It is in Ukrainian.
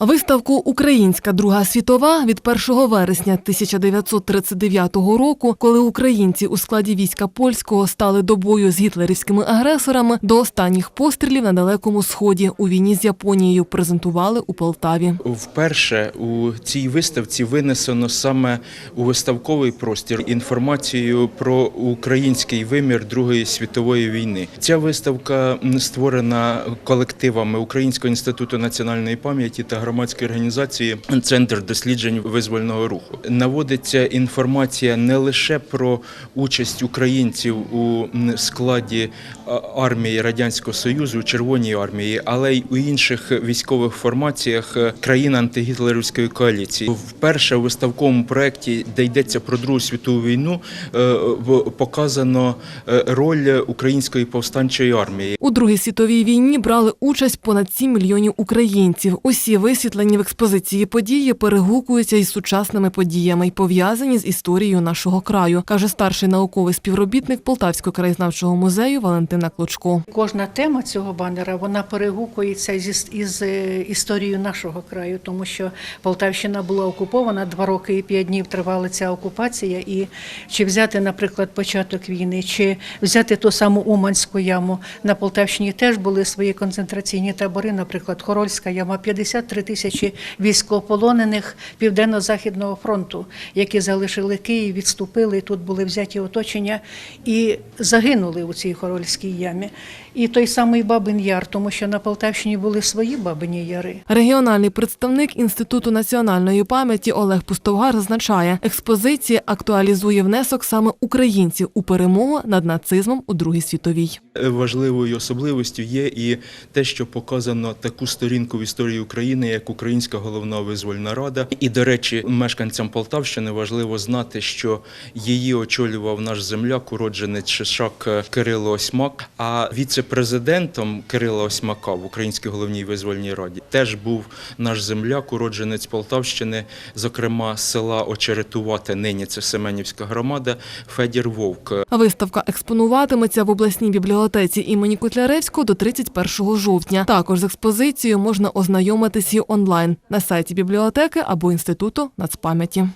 Виставку Українська Друга світова від 1 вересня 1939 року, коли українці у складі війська польського стали до бою з гітлерівськими агресорами до останніх пострілів на далекому сході у війні з Японією, презентували у Полтаві. Вперше у цій виставці винесено саме у виставковий простір інформацію про український вимір Другої світової війни. Ця виставка створена колективами Українського інституту національної пам'яті та громадської організації Центр досліджень визвольного руху. Наводиться інформація не лише про участь українців у складі армії Радянського Союзу, Червоній армії, але й у інших військових формаціях е, країн антигітлерівської коаліції. Вперше у виставковому проєкті, де йдеться про Другу світову війну, е, показано е, роль української повстанчої армії. Другій світовій війні брали участь понад 7 мільйонів українців. Усі висвітлені в експозиції події перегукуються із сучасними подіями й пов'язані з історією нашого краю, каже старший науковий співробітник Полтавського краєзнавчого музею Валентина Клочко. Кожна тема цього банера вона перегукується із, із е, історією нашого краю, тому що Полтавщина була окупована два роки і п'ять днів тривала ця окупація. І чи взяти, наприклад, початок війни, чи взяти ту саму Уманську яму на Полтавщині теж були свої концентраційні табори, наприклад, Хорольська яма, 53 тисячі військовополонених Південно-Західного фронту, які залишили Київ, відступили. Тут були взяті оточення і загинули у цій Хорольській ямі. І той самий Бабин Яр, тому що на Полтавщині були свої Бабині Яри. Регіональний представник Інституту національної пам'яті Олег Пустовгар зазначає, експозиція актуалізує внесок саме українців у перемогу над нацизмом у Другій світовій. Важливою особливістю є і те, що показано таку сторінку в історії України, як Українська головна визвольна рада. І, до речі, мешканцям Полтавщини важливо знати, що її очолював наш земляк, уродженець Шишак Кирило Осьмак. А віце-президентом Кирила Осьмака в Українській головній визвольній раді теж був наш земляк, уродженець Полтавщини, зокрема села Очеретувате, нині це Семенівська громада, Федір Вовк. Виставка експонуватиметься в обласній бібліотеці імені Котляревського до 31 жовтня. Також з експозицією можна ознайомитись і онлайн на сайті бібліотеки або інституту нацпам'яті.